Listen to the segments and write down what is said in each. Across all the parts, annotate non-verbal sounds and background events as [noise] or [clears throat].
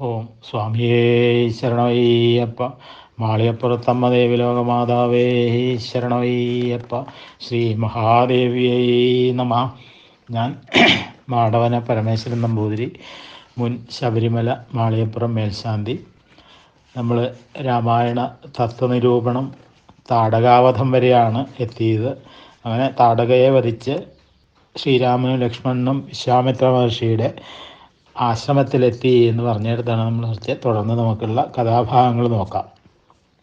ഓം സ്വാമിയേ ശരണയ്യപ്പ മാളിയപ്പുറത്തമ്മ ദേവി ലോകമാതാവേ ശരണയ്യപ്പ ശ്രീ മഹാദേവിയേ നമ. ഞാൻ [clears throat] മാടവന പരമേശ്വരൻ നമ്പൂതിരി മുൻ ശബരിമല മാളിയപ്പുറം മേൽശാന്തി. നമ്മൾ രാമായണ തത്വനിരൂപണം താടകാവധം വരെയാണ് എത്തിയത്. അങ്ങനെ താടകയെ വധിച്ച് ശ്രീരാമനും ലക്ഷ്മണനും വിശ്വാമിത്ര മഹർഷിയുടെ ആശ്രമത്തിലെത്തി എന്ന് പറഞ്ഞിടത്താണ് നമ്മൾ നിർത്തിയത് തുടർന്ന് നമുക്കുള്ള കഥാഭാഗങ്ങൾ നോക്കാം.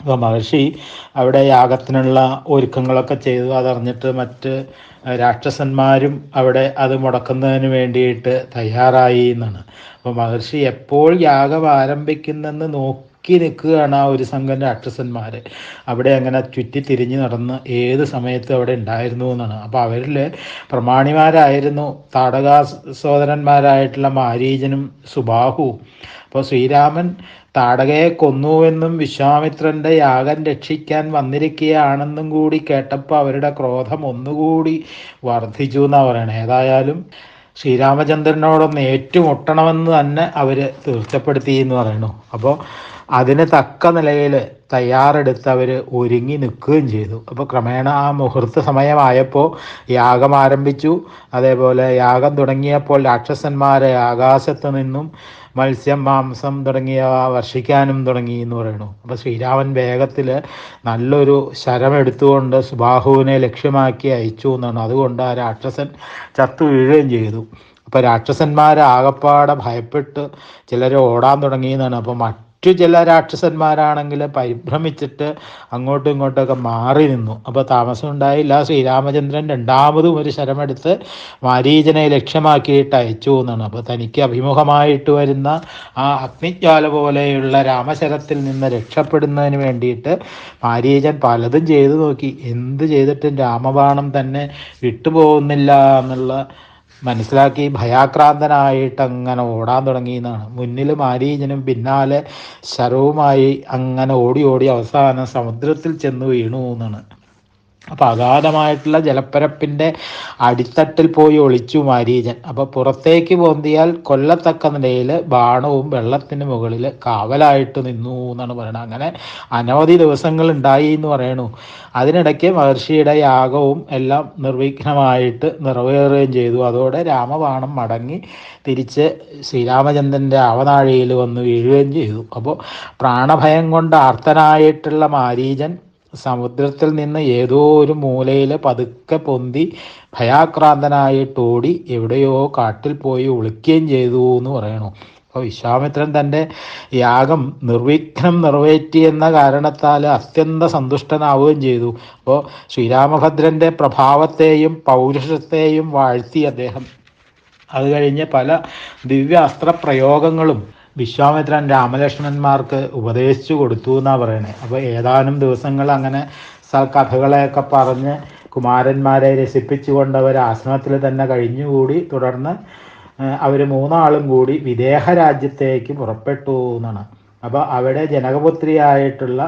അപ്പോൾ മഹർഷി അവിടെ യാഗത്തിനുള്ള ഒരുക്കങ്ങളൊക്കെ ചെയ്തു. അതറിഞ്ഞിട്ട് മറ്റ് രാക്ഷസന്മാരും അവിടെ അത് മുടക്കുന്നതിന് വേണ്ടിയിട്ട് തയ്യാറായി എന്നാണ്. അപ്പോൾ മഹർഷി എപ്പോൾ യാഗം ആരംഭിക്കുന്നെന്ന് നോക്കി നിൽക്കുകയാണ് ആ ഒരു സംഘന്റെ ആക്ട്രസന്മാർ അവിടെ അങ്ങനെ ചുറ്റി തിരിഞ്ഞ് നടന്ന് ഏത് സമയത്തും അവിടെ ഉണ്ടായിരുന്നു എന്നാണ്. അപ്പോൾ അവരിൽ പ്രമാണിമാരായിരുന്നു താടകാ സഹോദരന്മാരായിട്ടുള്ള മാരീജനും സുബാഹുവും. അപ്പോൾ ശ്രീരാമൻ താടകയെ കൊന്നുവെന്നും വിശ്വാമിത്രന്റെ യാഗം രക്ഷിക്കാൻ വന്നിരിക്കുകയാണെന്നും കൂടി കേട്ടപ്പോൾ അവരുടെ ക്രോധം ഒന്നുകൂടി വർദ്ധിച്ചു എന്നാണ് പറയണത് ഏതായാലും ശ്രീരാമചന്ദ്രനോടൊന്ന് ഏറ്റുമുട്ടണമെന്ന് തന്നെ അവർ തീർച്ചപ്പെടുത്തി എന്ന് പറയുന്നു. അപ്പോൾ അതിന് തക്ക നിലയിൽ തയ്യാറെടുത്ത് അവർ ഒരുങ്ങി നിൽക്കുകയും ചെയ്തു. അപ്പോൾ ക്രമേണ ആ മുഹൂർത്ത സമയമായപ്പോൾ യാഗം ആരംഭിച്ചു. അതേപോലെ യാഗം തുടങ്ങിയപ്പോൾ രാക്ഷസന്മാരെ ആകാശത്ത് നിന്നും മത്സ്യം മാംസം തുടങ്ങിയ വർഷിക്കാനും തുടങ്ങി എന്ന് പറയുന്നു. അപ്പോൾ ശ്രീരാമൻ വേഗത്തിൽ നല്ലൊരു ശരമെടുത്തുകൊണ്ട് സുബാഹുവിനെ ലക്ഷ്യമാക്കി അയച്ചു എന്നാണ്. അതുകൊണ്ട് ആ രാക്ഷസൻ ചത്തു വീഴുകയും ചെയ്തു. അപ്പോൾ രാക്ഷസന്മാരാകപ്പാടെ ഭയപ്പെട്ട് ചിലർ ഓടാൻ തുടങ്ങി തുടങ്ങിയെന്നാണ് അപ്പോൾ മറ്റു ചില രാക്ഷസന്മാരാണെങ്കിൽ പരിഭ്രമിച്ചിട്ട് അങ്ങോട്ടും ഇങ്ങോട്ടൊക്കെ മാറി നിന്നു. അപ്പോൾ താമസം ഉണ്ടായില്ല. ശ്രീരാമചന്ദ്രൻ രണ്ടാമതും ഒരു ശരമെടുത്ത് മാരീചനെ ലക്ഷ്യമാക്കിയിട്ട് അയച്ചു എന്നാണ്. അപ്പോൾ തനിക്ക് അഭിമുഖമായിട്ട് വരുന്ന ആ അഗ്നിജ്വാല പോലെയുള്ള രാമശരത്തിൽ നിന്ന് രക്ഷപ്പെടുന്നതിന് വേണ്ടിയിട്ട് മാരീചൻ പലതും ചെയ്തു നോക്കി. എന്ത് ചെയ്തിട്ടും രാമബാണം തന്നെ വിട്ടുപോകുന്നില്ല എന്നുള്ള മനസ്സിലാക്കി ഭയാക്രാന്തനായിട്ട് അങ്ങനെ ഓടാൻ തുടങ്ങി എന്നാണ് മുന്നിൽ മാരീജനും പിന്നാലെ ശരവുമായി അങ്ങനെ ഓടി ഓടി അവസാനം സമുദ്രത്തിൽ ചെന്ന് വീണു എന്നാണ്. അപ്പോൾ അഗാധമായിട്ടുള്ള ജലപ്പരപ്പിന്റെ അടിത്തട്ടിൽ പോയി ഒളിച്ചു മാരീജൻ അപ്പോൾ പുറത്തേക്ക് പൊന്തിയാൽ കൊല്ലത്തക്ക നിലയിൽ ബാണവും വെള്ളത്തിന് മുകളിൽ കാവലായിട്ട് നിന്നു എന്നാണ് പറയുന്നത് അങ്ങനെ അനവധി ദിവസങ്ങൾ ഉണ്ടായി എന്ന് പറയണു. അതിനിടയ്ക്ക് മഹർഷിയുടെ യാഗവും എല്ലാം നിർവിഘ്നമായിട്ട് നിറവേറുകയും ചെയ്തു. അതോടെ രാമബാണം മടങ്ങി തിരിച്ച് ശ്രീരാമചന്ദ്രന്റെ അവനാഴിയിൽ വന്ന് വീഴുകയും ചെയ്തു. അപ്പോൾ പ്രാണഭയം കൊണ്ട് ആർത്തനായിട്ടുള്ള മാരീജൻ സമുദ്രത്തിൽ നിന്ന് ഏതോ ഒരു മൂലയിൽ പതുക്കെ പൊന്തി ഭയാക്രാന്തനായിട്ടോടി എവിടെയോ കാട്ടിൽ പോയി ഒളിക്കുകയും ചെയ്തു എന്ന് പറയണു. അപ്പോൾ വിശ്വാമിത്രൻ തന്റെ യാഗം നിർവിഘ്നം എന്ന കാരണത്താൽ അത്യന്ത സന്തുഷ്ടനാവുകയും ചെയ്തു. അപ്പോൾ ശ്രീരാമഭദ്രന്റെ പ്രഭാവത്തെയും പൗരുഷത്തെയും വാഴ്ത്തി അദ്ദേഹം. അത് കഴിഞ്ഞ് പല ദിവ്യാസ്ത്ര പ്രയോഗങ്ങളും വിശ്വാമിത്രൻ രാമലക്ഷ്മണന്മാർക്ക് ഉപദേശിച്ചു കൊടുത്തു എന്നാണ് പറയണേ. അപ്പോൾ ഏതാനും ദിവസങ്ങൾ അങ്ങനെ കഥകളെയൊക്കെ പറഞ്ഞ് കുമാരന്മാരെ രസിപ്പിച്ചുകൊണ്ട് അവർ ആശ്രമത്തിൽ തന്നെ കഴിഞ്ഞുകൂടി. തുടർന്ന് അവർ മൂന്നാളും കൂടി വിദേഹ രാജ്യത്തേക്ക് പുറപ്പെട്ടു എന്നാണ്. അപ്പോൾ അവിടെ ജനകപുത്രിയായിട്ടുള്ള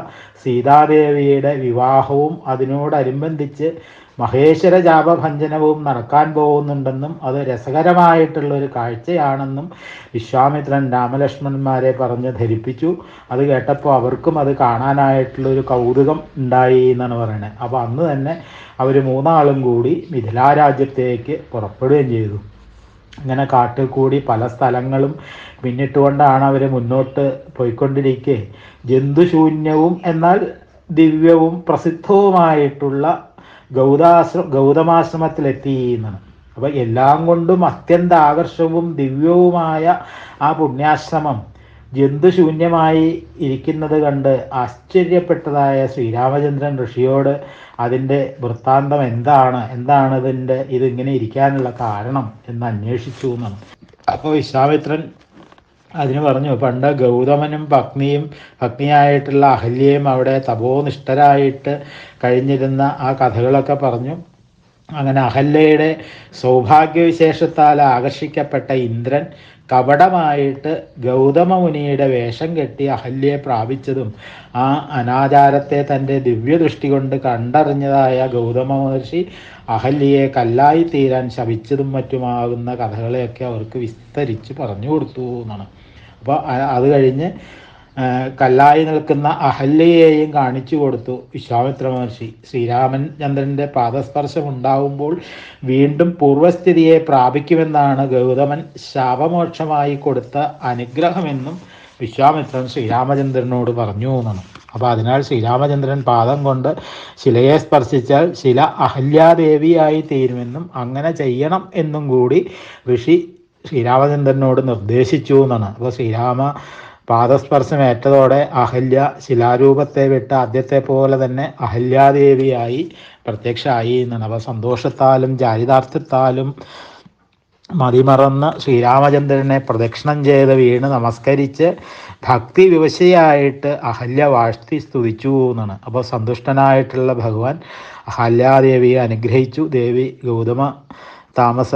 സീതാദേവിയുടെ വിവാഹവും അതിനോടനുബന്ധിച്ച് മഹേശ്വര ജാപഭഞ്ജനവും നടക്കാൻ പോകുന്നുണ്ടെന്നും അത് രസകരമായിട്ടുള്ള ഒരു കാഴ്ചയാണെന്നും വിശ്വാമിത്രൻ രാമലക്ഷ്മണന്മാരെ പറഞ്ഞ് ധരിപ്പിച്ചു. അത് കേട്ടപ്പോൾ അവർക്കും അത് കാണാനായിട്ടുള്ള ഒരു കൗതുകം ഉണ്ടായി എന്നാണ് പറയുന്നത് അപ്പോൾ അന്ന് തന്നെ അവർ മൂന്നാളും കൂടി മിഥിലാരാജ്യത്തേക്ക് പുറപ്പെടുകയും ചെയ്തു. ഇങ്ങനെ കാട്ടിൽ കൂടി പല സ്ഥലങ്ങളും പിന്നിട്ടുകൊണ്ടാണ് അവർ മുന്നോട്ട് പോയിക്കൊണ്ടിരിക്കെ. ജന്തുശൂന്യവും എന്നാൽ ദിവ്യവും പ്രസിദ്ധവുമായിട്ടുള്ള ഗൗതാശ്ര ഗൗതമാശ്രമത്തിലെത്തി എന്നാണ്. അപ്പോൾ എല്ലാം കൊണ്ടും അത്യന്ത ആകർഷവും ദിവ്യവുമായ ആ പുണ്യാശ്രമം ജന്തുശൂന്യമായി ഇരിക്കുന്നത് കണ്ട് ആശ്ചര്യപ്പെട്ടതായ ശ്രീരാമചന്ദ്രൻ ഋഷിയോട് അതിന്റെ വൃത്താന്തം എന്താണ്? എന്താണ് ഇതിന്റെ ഇതിങ്ങനെ ഇരിക്കാനുള്ള കാരണം എന്ന് അന്വേഷിച്ചു എന്നാണ്. അപ്പോൾ വിശ്വാമിത്രൻ അതിന് പറഞ്ഞു പണ്ട് ഗൗതമനും പത്നിയും പത്നിയായിട്ടുള്ള അഹല്യയും അവിടെ തപോനിഷ്ഠരായിട്ട് കഴിഞ്ഞിരുന്ന ആ കഥകളൊക്കെ പറഞ്ഞു. അങ്ങനെ അഹല്യയുടെ സൗഭാഗ്യവിശേഷത്താൽ ആകർഷിക്കപ്പെട്ട ഇന്ദ്രൻ കപടമായിട്ട് ഗൗതമ മുനിയുടെ വേഷം കെട്ടി അഹല്യയെ പ്രാപിച്ചതും ആ അനാചാരത്തെ തന്റെ ദിവ്യദൃഷ്ടി കൊണ്ട് കണ്ടറിഞ്ഞതായ ഗൗതമ മഹർഷി അഹല്യയെ കല്ലായി തീരാൻ ശപിച്ചതും മറ്റുമാകുന്ന കഥകളെയൊക്കെ അവർക്ക് വിസ്തരിച്ച് പറഞ്ഞു കൊടുത്തു എന്നാണ്. അപ്പോൾ അത് കഴിഞ്ഞ് കല്ലായി നിൽക്കുന്ന അഹല്യയെയും കാണിച്ചു കൊടുത്തു വിശ്വാമിത്ര മഹർഷി. ശ്രീരാമൻ ചന്ദ്രന്റെ പാദസ്പർശം ഉണ്ടാവുമ്പോൾ വീണ്ടും പൂർവസ്ഥിതിയെ പ്രാപിക്കുമെന്നാണ് ഗൗതമൻ ശാപമോക്ഷമായി കൊടുത്ത അനുഗ്രഹമെന്നും വിശ്വാമിത്രൻ ശ്രീരാമചന്ദ്രനോട് പറഞ്ഞു എന്നാണ്. അപ്പോൾ അതിനാൽ ശ്രീരാമചന്ദ്രൻ പാദം കൊണ്ട് ശിലയെ സ്പർശിച്ചാൽ ശില അഹല്യാദേവിയായി തീരുമെന്നും അങ്ങനെ ചെയ്യണം എന്നും കൂടി ഋഷി ശ്രീരാമചന്ദ്രനോട് നിർദ്ദേശിച്ചു എന്നാണ്. അപ്പോൾ ശ്രീരാമ പാദസ്പർശം ഏറ്റതോടെ അഹല്യ ശിലാരൂപത്തെ വിട്ട ആദ്യത്തെ പോലെ തന്നെ അഹല്യാദേവിയായി പ്രത്യക്ഷമായി എന്നാണ്. അപ്പോൾ സന്തോഷത്താലും ചാരിതാർത്ഥ്യത്താലും മതിമറന്ന് ശ്രീരാമചന്ദ്രനെ പ്രദക്ഷിണം ചെയ്ത് വീണ് നമസ്കരിച്ച് ഭക്തി വിവശയായിട്ട് അഹല്യ വാഴ്ത്തി സ്തുതിച്ചു എന്നാണ്. അപ്പോൾ സന്തുഷ്ടനായിട്ടുള്ള ഭഗവാൻ അഹല്യാദേവിയെ അനുഗ്രഹിച്ചു. ദേവി ഗൗതമ താമസ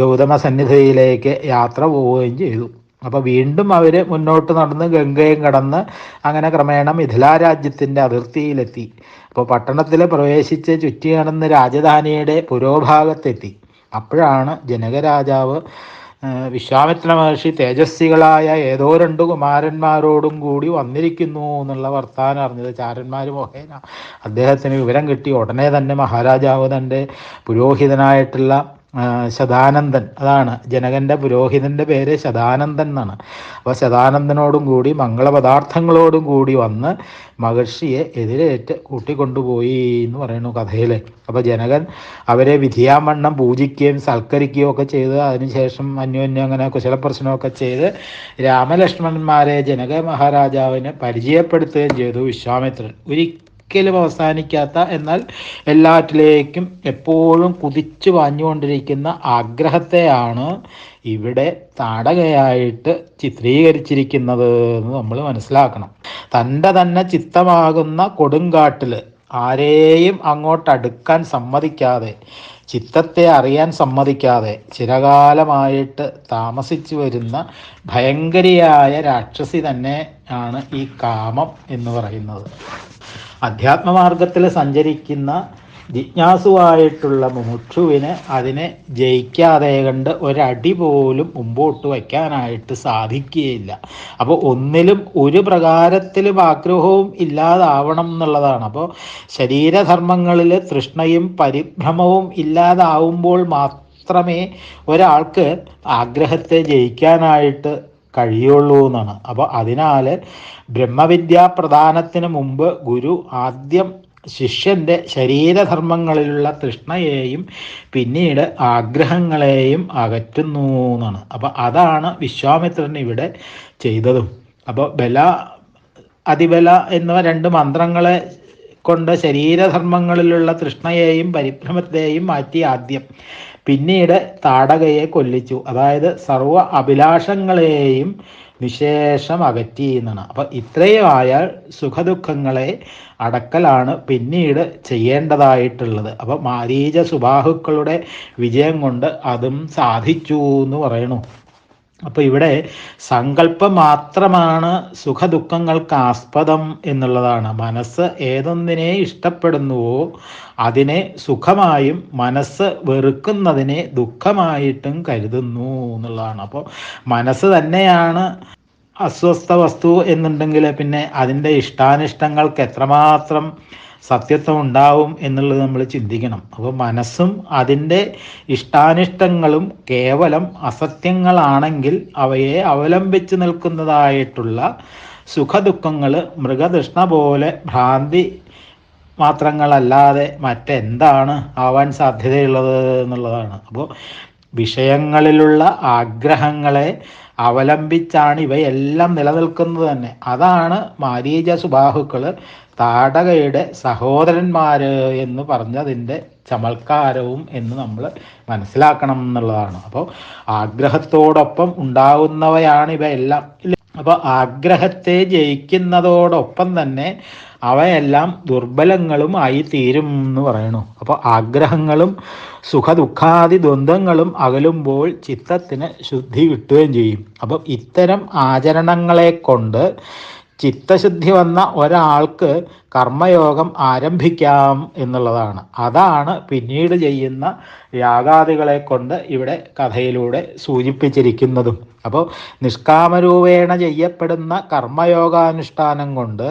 ഗൗതമ സന്നിധിയിലേക്ക് യാത്ര പോവുകയും ചെയ്തു. അപ്പോൾ വീണ്ടും അവർ മുന്നോട്ട് നടന്ന് ഗംഗയും കടന്ന് അങ്ങനെ ക്രമേണ മിഥിലാ രാജ്യത്തിന്റെ അതിർത്തിയിലെത്തി. അപ്പോൾ പട്ടണത്തിൽ പ്രവേശിച്ച് ചുറ്റി നടന്ന് രാജധാനിയുടെ പുരോഭാഗത്തെത്തി. അപ്പോഴാണ് ജനകരാജാവ് വിശ്വാമിത്ര മഹർഷി തേജസ്വികളായ ഏതോ രണ്ട് കുമാരന്മാരോടും കൂടി വന്നിരിക്കുന്നു എന്നുള്ള വർത്താനം അറിഞ്ഞത് ചാരന്മാർ മുഖേന അദ്ദേഹത്തിന് വിവരം കിട്ടി. ഉടനെ തന്നെ മഹാരാജാവ് തന്റെ പുരോഹിതനായിട്ടുള്ള ശതാനന്ദൻ. അതാണ്. ജനകന്റെ പുരോഹിതന്റെ പേര് ശതാനന്ദൻ എന്നാണ്. അപ്പോൾ ശതാനന്ദനോടും കൂടി മംഗളപദാർത്ഥങ്ങളോടും കൂടി വന്ന് മഹർഷിയെ എതിരേറ്റ് കൂട്ടിക്കൊണ്ടുപോയി എന്ന് പറയുന്നു കഥയിൽ അപ്പോൾ ജനകൻ അവരെ വിധിയാമണ്ണം പൂജിക്കുകയും സൽക്കരിക്കുകയും ഒക്കെ ചെയ്ത് അതിനുശേഷം അന്യോന്യം അങ്ങനെ കുശലപ്രശ്നമൊക്കെ ചെയ്ത് രാമലക്ഷ്മണന്മാരെ ജനക മഹാരാജാവിനെ പരിചയപ്പെടുത്തുകയും ചെയ്തു വിശ്വാമിത്രൻ. ഒരിക്കലും അവസാനിക്കാത്ത എന്നാൽ എല്ലാറ്റിലേക്കും എപ്പോഴും കുതിച്ചു വാഞ്ഞുകൊണ്ടിരിക്കുന്ന ആഗ്രഹത്തെയാണ് ഇവിടെ താടകയായിട്ട് ചിത്രീകരിച്ചിരിക്കുന്നത് എന്ന് നമ്മൾ മനസ്സിലാക്കണം. തന്റെ തന്നെ ചിത്തമാകുന്ന കൊടുങ്കാട്ടിൽ ആരെയും അങ്ങോട്ട് അടുക്കാൻ സമ്മതിക്കാതെ ചിത്തത്തെ അറിയാൻ സമ്മതിക്കാതെ ചിരകാലമായിട്ട് താമസിച്ചു വരുന്ന ഭയങ്കരിയായ രാക്ഷസി തന്നെ ആണ് ഈ കാമം എന്ന് പറയുന്നത്. അധ്യാത്മമാർഗത്തിൽ സഞ്ചരിക്കുന്ന ജിജ്ഞാസുവായിട്ടുള്ള മുമുക്ഷുവിന് അതിനെ ജയിക്കാതെ കണ്ട് ഒരടി പോലും മുമ്പോട്ട് വയ്ക്കാനായിട്ട് സാധിക്കുകയില്ല. അപ്പോൾ ഒന്നിലും ഒരു പ്രകാരത്തിലും ആഗ്രഹവും ഇല്ലാതാവണം എന്നുള്ളതാണ്. അപ്പോൾ ശരീരധർമ്മങ്ങളിൽ തൃഷ്ണയും പരിഭ്രമവും ഇല്ലാതാവുമ്പോൾ മാത്രമേ ഒരാൾക്ക് ആഗ്രഹത്തെ ജയിക്കാനായിട്ട് കഴിയുള്ളൂ എന്നാണ്. അപ്പോൾ അതിനാൽ ബ്രഹ്മവിദ്യാ പ്രധാനത്തിന് മുമ്പ് ഗുരു ആദ്യം ശിഷ്യന്റെ ശരീരധർമ്മങ്ങളിലുള്ള തൃഷ്ണയെയും പിന്നീട് ആഗ്രഹങ്ങളെയും അകറ്റുന്നു എന്നാണ്. അപ്പോൾ അതാണ് വിശ്വാമിത്രൻ ഇവിടെ ചെയ്തതും. അപ്പോൾ ബല അതിബല എന്നിവ രണ്ട് മന്ത്രങ്ങളെ കൊണ്ട് ശരീരധർമ്മങ്ങളിലുള്ള തൃഷ്ണയെയും പരിഭ്രമത്തെയും മാറ്റി ആദ്യം പിന്നീട് താടകയെ കൊല്ലിച്ചു. അതായത് സർവ അഭിലാഷങ്ങളെയും നിശേഷം അകറ്റി എന്നാണ്. അപ്പം ഇത്രയും ആയാൽ സുഖദുഃഖങ്ങളെ അടക്കലാണ് പിന്നീട് ചെയ്യേണ്ടതായിട്ടുള്ളത്. അപ്പം മാരീച സുബാഹുക്കളുടെ വിജയം കൊണ്ട് അതും സാധിച്ചു എന്ന് പറയണു. അപ്പോൾ ഇവിടെ സങ്കല്പം മാത്രമാണ് സുഖദുഃഖങ്ങൾക്ക് ആസ്പദം എന്നുള്ളതാണ്. മനസ്സ് ഏതൊന്നിനെ ഇഷ്ടപ്പെടുന്നുവോ അതിനെ സുഖമായും മനസ്സ് വെറുക്കുന്നതിനെ ദുഃഖമായിട്ടും കരുതുന്നു എന്നുള്ളതാണ്. അപ്പോൾ മനസ്സ് തന്നെയാണ് അസ്വസ്ഥ വസ്തു എന്നുണ്ടെങ്കിൽ പിന്നെ അതിന്റെ ഇഷ്ടാനിഷ്ടങ്ങൾക്ക് എത്രമാത്രം സത്യത്വം ഉണ്ടാവും എന്നുള്ളത് നമ്മൾ ചിന്തിക്കണം. അപ്പോൾ മനസ്സും അതിന്റെ ഇഷ്ടാനിഷ്ടങ്ങളും കേവലം അസത്യങ്ങളാണെങ്കിൽ അവയെ അവലംബിച്ച് നിൽക്കുന്നതായിട്ടുള്ള സുഖദുഃഖങ്ങൾ മൃഗതൃഷ്ണ പോലെ ഭ്രാന്തി മാത്രങ്ങളല്ലാതെ മറ്റെന്താണ് ആവാൻ സാധ്യതയുള്ളത് എന്നുള്ളതാണ്. അപ്പോൾ വിഷയങ്ങളിലുള്ള ആഗ്രഹങ്ങളെ അവലംബിച്ചാണ് ഇവയെല്ലാം നിലനിൽക്കുന്നത് തന്നെ. അതാണ് മാരീജ സുബാഹുക്കൾ താടകയുടെ സഹോദരന്മാർ എന്ന് പറഞ്ഞതിന്റെ ചമൽക്കാരവും എന്ന് നമ്മൾ മനസ്സിലാക്കണം എന്നുള്ളതാണ്. അപ്പോൾ ആഗ്രഹത്തോടൊപ്പം ഉണ്ടാകുന്നവയാണ് ഇവയെല്ലാം. അപ്പോൾ ആഗ്രഹത്തെ ജയിക്കുന്നതോടൊപ്പം തന്നെ അവയെല്ലാം ദുർബലങ്ങളും ആയി തീരും എന്ന് പറയണു അപ്പോൾ ആഗ്രഹങ്ങളും സുഖദുഃഖാദി ദ്വന്ദ്ങ്ങളും അകലുമ്പോൾ ചിത്തത്തിന് ശുദ്ധി കിട്ടുകയും ചെയ്യും. അപ്പം ഇത്തരം ആചരണങ്ങളെ കൊണ്ട് ചിത്തശുദ്ധി വന്ന ഒരാൾക്ക് കർമ്മയോഗം ആരംഭിക്കാം എന്നുള്ളതാണ്. അതാണ് പിന്നീട് ചെയ്യുന്ന യാഗാദികളെ കൊണ്ട് ഇവിടെ കഥയിലൂടെ സൂചിപ്പിച്ചിരിക്കുന്നതും. അപ്പോൾ നിഷ്കാമരൂപേണ ചെയ്യപ്പെടുന്ന കർമ്മയോഗാനുഷ്ഠാനം കൊണ്ട്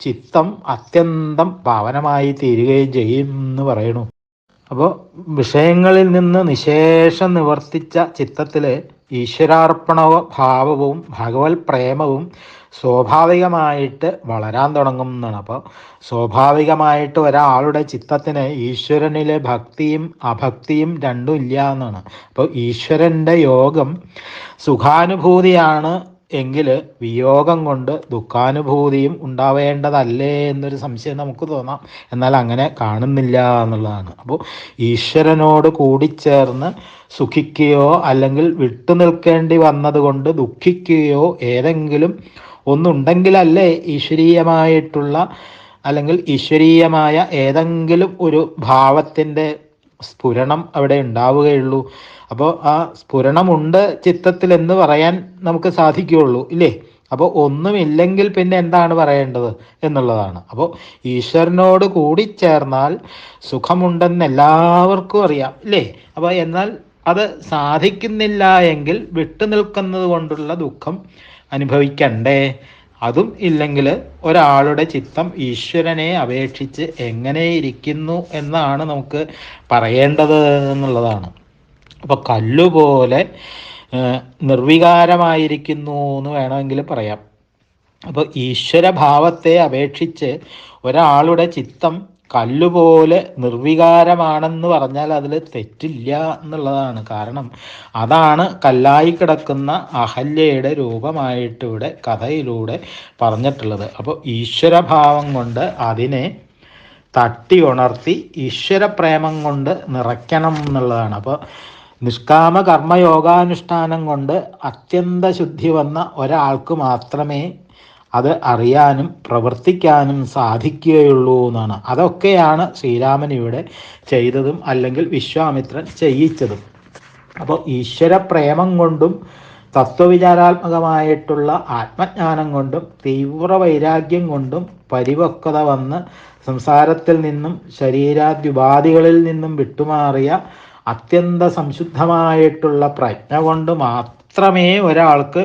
ചിത്തം അത്യന്തം പാവനമായി തീരുകയും ചെയ്യും എന്ന് പറയണു അപ്പോൾ വിഷയങ്ങളിൽ നിന്ന് നിശേഷം നിവർത്തിച്ച ചിത്തത്തിൽ ഈശ്വരാർപ്പണ ഭാവവും ഭഗവത് പ്രേമവും സ്വാഭാവികമായിട്ട് വളരാൻ തുടങ്ങും എന്നാണ് അപ്പോൾ സ്വാഭാവികമായിട്ട് ഒരാളുടെ ചിത്തത്തിന് ഈശ്വരനിലെ ഭക്തിയും അഭക്തിയും രണ്ടും ഇല്ല എന്നാണ്. അപ്പോൾ ഈശ്വരന്റെ യോഗം സുഖാനുഭൂതിയാണ് എങ്കിൽ വിയോഗം കൊണ്ട് ദുഃഖാനുഭൂതിയും ഉണ്ടാവേണ്ടതല്ലേ എന്നൊരു സംശയം നമുക്ക് തോന്നാം. എന്നാൽ അങ്ങനെ കാണുന്നില്ല എന്നുള്ളതാണ്. അപ്പോൾ ഈശ്വരനോട് കൂടിച്ചേർന്ന് സുഖിക്കുകയോ അല്ലെങ്കിൽ വിട്ടുനിൽക്കേണ്ടി വന്നതുകൊണ്ട് ദുഃഖിക്കുകയോ ഏതെങ്കിലും ഒന്നുണ്ടെങ്കിലല്ലേ ഈശ്വരീയമായിട്ടുള്ള അല്ലെങ്കിൽ ഈശ്വരീയമായ ഏതെങ്കിലും ഒരു ഭാവത്തിന്റെ സ്ഫുരണം അവിടെ ഉണ്ടാവുകയുള്ളൂ. അപ്പോൾ ആ സ്ഫുരണമുണ്ട് ചിത്തത്തിൽ എന്ന് പറയാൻ നമുക്ക് സാധിക്കുകയുള്ളൂ ഇല്ലേ? അപ്പോൾ ഒന്നുമില്ലെങ്കിൽ പിന്നെ എന്താണ് പറയേണ്ടത് എന്നുള്ളതാണ്. അപ്പോൾ ഈശ്വരനോട് കൂടി ചേർന്നാൽ സുഖമുണ്ടെന്ന് എല്ലാവർക്കും അറിയാം ഇല്ലേ? അപ്പോൾ എന്നാൽ അത് സാധിക്കുന്നില്ല എങ്കിൽ വിട്ടുനിൽക്കുന്നത് കൊണ്ടുള്ള ദുഃഖം അനുഭവിക്കണ്ടേ? അതും ഇല്ലെങ്കിൽ ഒരാളുടെ ചിത്തം ഈശ്വരനെ അപേക്ഷിച്ച് എങ്ങനെ ഇരിക്കുന്നു എന്നാണ് നമുക്ക് പറയേണ്ടത് എന്നുള്ളതാണ്. അപ്പോൾ കല്ലുപോലെ നിർവികാരമായിരിക്കുന്നു എന്ന് വേണമെങ്കിൽ പറയാം. അപ്പോൾ ഈശ്വരഭാവത്തെ അപേക്ഷിച്ച് ഒരാളുടെ ചിത്തം കല്ലുപോലെ നിർവികാരമാണെന്ന് പറഞ്ഞാൽ അതിൽ തെറ്റില്ല എന്നുള്ളതാണ് കാരണം. അതാണ് കല്ലായി കിടക്കുന്ന അഹല്യയുടെ രൂപമായിട്ട് ഇവിടെ കഥയിലൂടെ പറഞ്ഞിട്ടുള്ളത്. അപ്പോൾ ഈശ്വരഭാവം കൊണ്ട് അതിനെ തട്ടി ഉണർത്തി ഈശ്വരപ്രേമം കൊണ്ട് നിറയ്ക്കണം എന്നുള്ളതാണ്. അപ്പോൾ നിഷ്കാമ കർമ്മയോഗാനുഷ്ഠാനം കൊണ്ട് അത്യന്ത ശുദ്ധി വന്ന ഒരാൾക്ക് മാത്രമേ അത് അറിയാനും പ്രവർത്തിക്കാനും സാധിക്കുകയുള്ളൂ എന്നാണ്. അതൊക്കെയാണ് ശ്രീരാമൻ ഇവിടെ ചെയ്തതും അല്ലെങ്കിൽ വിശ്വാമിത്രൻ ചെയ്യിച്ചതും. അപ്പോൾ ഈശ്വര പ്രേമം കൊണ്ടും തത്വവിചാരാത്മകമായിട്ടുള്ള ആത്മജ്ഞാനം കൊണ്ടും തീവ്ര വൈരാഗ്യം കൊണ്ടും പരിപക്വത വന്ന് സംസാരത്തിൽ നിന്നും ശരീരാദ്യുപാധികളിൽ നിന്നും വിട്ടുമാറിയ അത്യന്ത സംശുദ്ധമായിട്ടുള്ള പ്രജ്ഞ കൊണ്ട് മാത്രമേ ഒരാൾക്ക്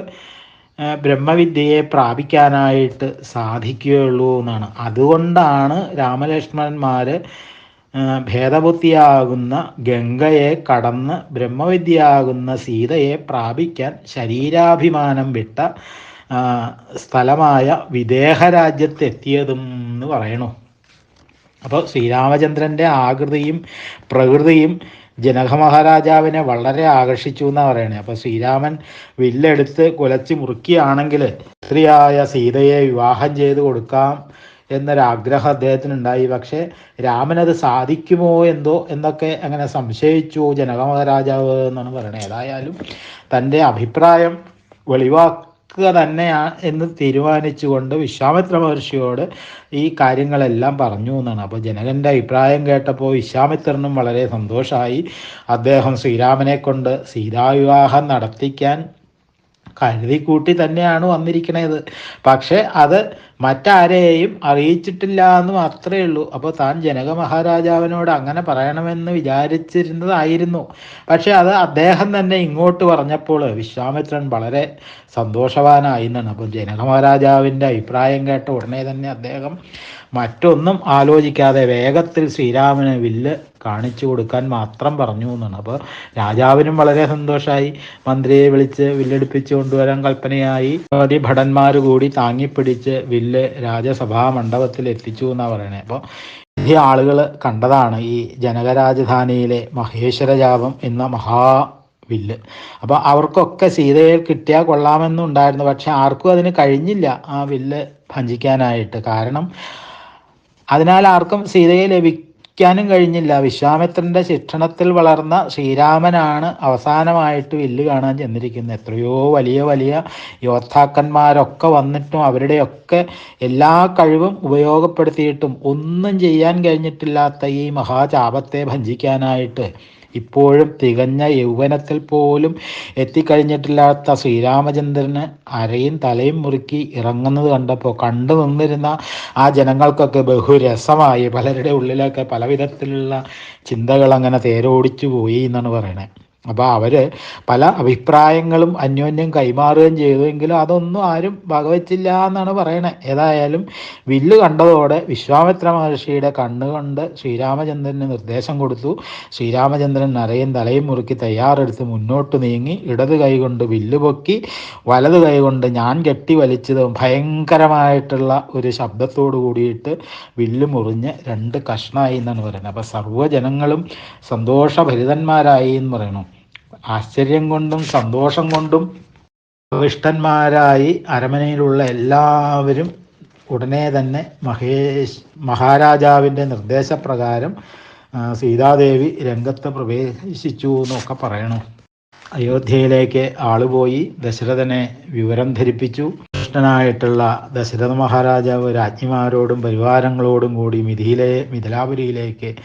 ബ്രഹ്മവിദ്യയെ പ്രാപിക്കാനായിട്ട് സാധിക്കുകയുള്ളൂ എന്നാണ്. അതുകൊണ്ടാണ് രാമലക്ഷ്മണന്മാർ ഭേദബുദ്ധിയാകുന്ന ഗംഗയെ കടന്ന് ബ്രഹ്മവിദ്യയാകുന്ന സീതയെ പ്രാപിക്കാൻ ശരീരാഭിമാനം വിട്ട സ്ഥലമായ വിദേഹ രാജ്യത്തെത്തിയതും എന്ന് പറയണു. അപ്പോൾ ശ്രീരാമചന്ദ്രന്റെ ആകൃതിയും പ്രകൃതിയും ജനക മഹാരാജാവിനെ വളരെ ആകർഷിച്ചു എന്നാണ് പറയണേ. അപ്പോൾ ശ്രീരാമൻ വില്ലെടുത്ത് കുലച്ച് മുറുക്കിയാണെങ്കിൽ സ്ത്രീയായ സീതയെ വിവാഹം ചെയ്ത് കൊടുക്കാം എന്നൊരാഗ്രഹം അദ്ദേഹത്തിനുണ്ടായി. പക്ഷേ രാമനത് സാധിക്കുമോ എന്തോ എന്നൊക്കെ അങ്ങനെ സംശയിച്ചു ജനക മഹാരാജാവ് എന്നാണ് പറയുന്നത് ഏതായാലും തന്റെ അഭിപ്രായം വെളിവാക്കി നടക്കുക തന്നെയാണ് എന്ന് തീരുമാനിച്ചുകൊണ്ട് വിശ്വാമിത്ര മഹർഷിയോട് ഈ കാര്യങ്ങളെല്ലാം പറഞ്ഞു എന്നാണ്. അപ്പോൾ ജനകന്റെ അഭിപ്രായം കേട്ടപ്പോൾ വിശ്വാമിത്രനും വളരെ സന്തോഷമായി അദ്ദേഹം ശ്രീരാമനെ കൊണ്ട് സീതാവിവാഹം നടത്തിക്കാൻ കരുതിക്കൂട്ടി തന്നെയാണ് വന്നിരിക്കണത്. പക്ഷെ അത് മറ്റാരെയും അറിയിച്ചിട്ടില്ല എന്ന് മാത്രമേ ഉള്ളൂ. അപ്പോൾ താൻ ജനക മഹാരാജാവിനോട് അങ്ങനെ പറയണമെന്ന് വിചാരിച്ചിരുന്നതായിരുന്നു. പക്ഷെ അത് അദ്ദേഹം തന്നെ ഇങ്ങോട്ട് പറഞ്ഞപ്പോൾ വിശ്വാമിത്രൻ വളരെ സന്തോഷവാനായി എന്നാണ്. അപ്പോൾ ജനക മഹാരാജാവിന്റെ അഭിപ്രായം കേട്ട ഉടനെ തന്നെ അദ്ദേഹം മറ്റൊന്നും ആലോചിക്കാതെ വേഗത്തിൽ ശ്രീരാമന് വില്ല് കാണിച്ചു കൊടുക്കാൻ മാത്രം പറഞ്ഞു എന്നാണ്. അപ്പോൾ രാജാവിനും വളരെ സന്തോഷമായി മന്ത്രിയെ വിളിച്ച് വില്ലെടുപ്പിച്ച് കൊണ്ടുവരാൻ കൽപ്പനയായി. ഭടന്മാർ കൂടി താങ്ങിപ്പിടിച്ച് വില്ല് രാജസഭാ മണ്ഡപത്തിൽ എത്തിച്ചു എന്നാണ് പറയണേ. അപ്പോൾ ഈ ആളുകൾ കണ്ടതാണ് ഈ ജനകരാജധാനിയിലെ മഹേശ്വരജാപം എന്ന മഹാ വില്ല്. അപ്പോൾ അവർക്കൊക്കെ സീതയെ കിട്ടിയാൽ കൊള്ളാമെന്നുണ്ടായിരുന്നു. പക്ഷെ ആർക്കും അതിന് കഴിഞ്ഞില്ല ആ വില്ല് ഭഞ്ചിക്കാനായിട്ട്. കാരണം അതിനാൽ ആർക്കും സീതയെ ലഭിക്കാനും കഴിഞ്ഞില്ല. വിശ്വാമിത്രന്റെ ശിക്ഷണത്തിൽ വളർന്ന ശ്രീരാമനാണ് അവസാനമായിട്ട് വില്ല് കാണാൻ ചെന്നിരിക്കുന്നത്. എത്രയോ വലിയ വലിയ യോദ്ധാക്കന്മാരൊക്കെ വന്നിട്ടും അവരുടെയൊക്കെ എല്ലാ കഴിവും ഉപയോഗപ്പെടുത്തിയിട്ടും ഒന്നും ചെയ്യാൻ കഴിഞ്ഞിട്ടില്ലാത്ത ഈ മഹാചാപത്തെ ഭഞ്ചിക്കാനായിട്ട് ഇപ്പോഴും തികഞ്ഞ യൗവനത്തിൽ പോലും എത്തിക്കഴിഞ്ഞിട്ടില്ലാത്ത ശ്രീരാമചന്ദ്രന് അരയും തലയും മുറുക്കി ഇറങ്ങുന്നത് കണ്ടപ്പോൾ കണ്ടു നിന്നിരുന്ന ആ ജനങ്ങൾക്കൊക്കെ ബഹുരസമായി. പലരുടെ ഉള്ളിലൊക്കെ പല വിധത്തിലുള്ള ചിന്തകൾ അങ്ങനെ തേരോടിച്ചു പോയി എന്നാണ് പറയണത് അപ്പോൾ അവർ പല അഭിപ്രായങ്ങളും അന്യോന്യം കൈമാറുകയും ചെയ്തുവെങ്കിലും അതൊന്നും ആരും വകവച്ചില്ല എന്നാണ് പറയണത് ഏതായാലും വില്ല് കണ്ടതോടെ വിശ്വാമിത്ര മഹർഷിയുടെ കണ്ണുകൊണ്ട് ശ്രീരാമചന്ദ്രന് നിർദ്ദേശം കൊടുത്തു. ശ്രീരാമചന്ദ്രൻ നരയും തലയും മുറുക്കി തയ്യാറെടുത്ത് മുന്നോട്ട് നീങ്ങി ഇടത് കൈകൊണ്ട് വില്ല് പൊക്കി വലത് കൈകൊണ്ട് ഞാൻ കെട്ടി വലിച്ചത് ഭയങ്കരമായിട്ടുള്ള ഒരു ശബ്ദത്തോടു കൂടിയിട്ട് വില്ല് മുറിഞ്ഞ് രണ്ട് കഷ്ണമായി എന്നാണ് പറയുന്നത്. അപ്പോൾ സർവജനങ്ങളും സന്തോഷഭരിതന്മാരായി എന്ന് പറയണം. ആശ്ചര്യം കൊണ്ടും സന്തോഷം കൊണ്ടും ഇഷ്ടന്മാരായി അരമനയിലുള്ള എല്ലാവരും ഉടനെ തന്നെ മഹേഷ് മഹാരാജാവിന്റെ നിർദ്ദേശപ്രകാരം സീതാദേവി രംഗത്ത് പ്രവേശിച്ചു എന്നൊക്കെ പറയണു. അയോധ്യയിലേക്ക് ആളുപോയി ദശരഥനെ വിവരം ധരിപ്പിച്ചു. കൃഷ്ണനായിട്ടുള്ള ദശരഥ മഹാരാജാവ് രാജ്ഞിമാരോടും പരിവാരങ്ങളോടും കൂടി മിഥിയിലെ മിഥിലാപുരിയിലേക്ക്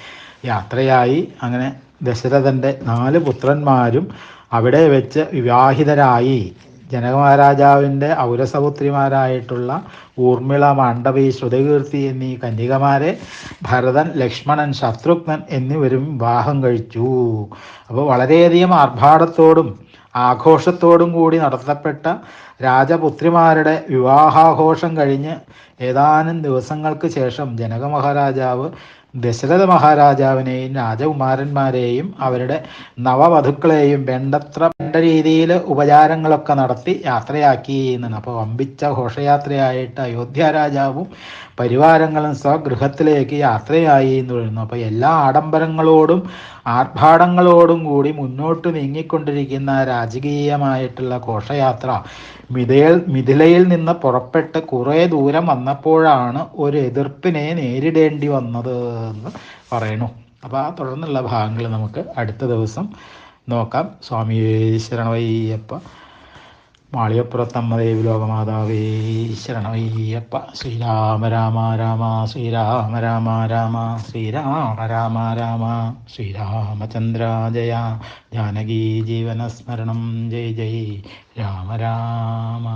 യാത്രയായി. അങ്ങനെ ദശരഥന്റെ നാല് പുത്രന്മാരും അവിടെ വെച്ച് വിവാഹിതരായി. ജനക മഹാരാജാവിന്റെ ഔരസപുത്രിമാരായിട്ടുള്ള ഊർമിള മാണ്ഡവി ശ്രുതകീർത്തി എന്നീ കന്യകമാരെ ഭരതൻ ലക്ഷ്മണൻ ശത്രുഘ്നൻ എന്നിവരും വിവാഹം കഴിച്ചു. അപ്പോൾ വളരെയധികം ആർഭാടത്തോടും ആഘോഷത്തോടും കൂടി നടത്തപ്പെട്ട രാജപുത്രിമാരുടെ വിവാഹാഘോഷം കഴിഞ്ഞ് ഏതാനും ദിവസങ്ങൾക്ക് ശേഷം ജനക മഹാരാജാവ് ദശരഥ മഹാരാജാവിനെയും രാജകുമാരന്മാരെയും അവരുടെ നവവധുക്കളെയും വേണ്ടത്ര വേണ്ട രീതിയിൽ ഉപചാരങ്ങളൊക്കെ നടത്തി യാത്രയാക്കി എന്നാണ്. അപ്പോൾ വമ്പിച്ച ഘോഷയാത്രയായിട്ട് അയോധ്യ രാജാവും പരിവാരങ്ങളും സ്വഗൃഹത്തിലേക്ക് യാത്രയായി എന്ന് പറയുന്നു. അപ്പോൾ എല്ലാ ആഡംബരങ്ങളോടും ആർഭാടങ്ങളോടും കൂടി മുന്നോട്ട് നീങ്ങിക്കൊണ്ടിരിക്കുന്ന രാജകീയമായിട്ടുള്ള ഘോഷയാത്ര മിഥയിൽ മിഥിലയിൽ നിന്ന് പുറപ്പെട്ട് കുറേ ദൂരം വന്നപ്പോഴാണ് ഒരു എതിർപ്പിനെ നേരിടേണ്ടി വന്നത് എന്ന് പറയണു അപ്പോൾ ആ തുടർന്നുള്ള ഭാഗങ്ങൾ നമുക്ക് അടുത്ത ദിവസം നോക്കാം. സ്വാമി ശരണവയ്യപ്പ മാളിയപ്പുറത്തമ്മദേവി ലോകമാതാവേ ശരണമയ്യപ്പ ശ്രീരാമ രാമ രാമ ശ്രീരാമ രാമ രാമ ശ്രീരാമ രാമ രാമ ശ്രീരാമചന്ദ്ര ജയ ജാനകീ ജീവനസ്മരണം ജയ് ജയ് രാമ രാമ.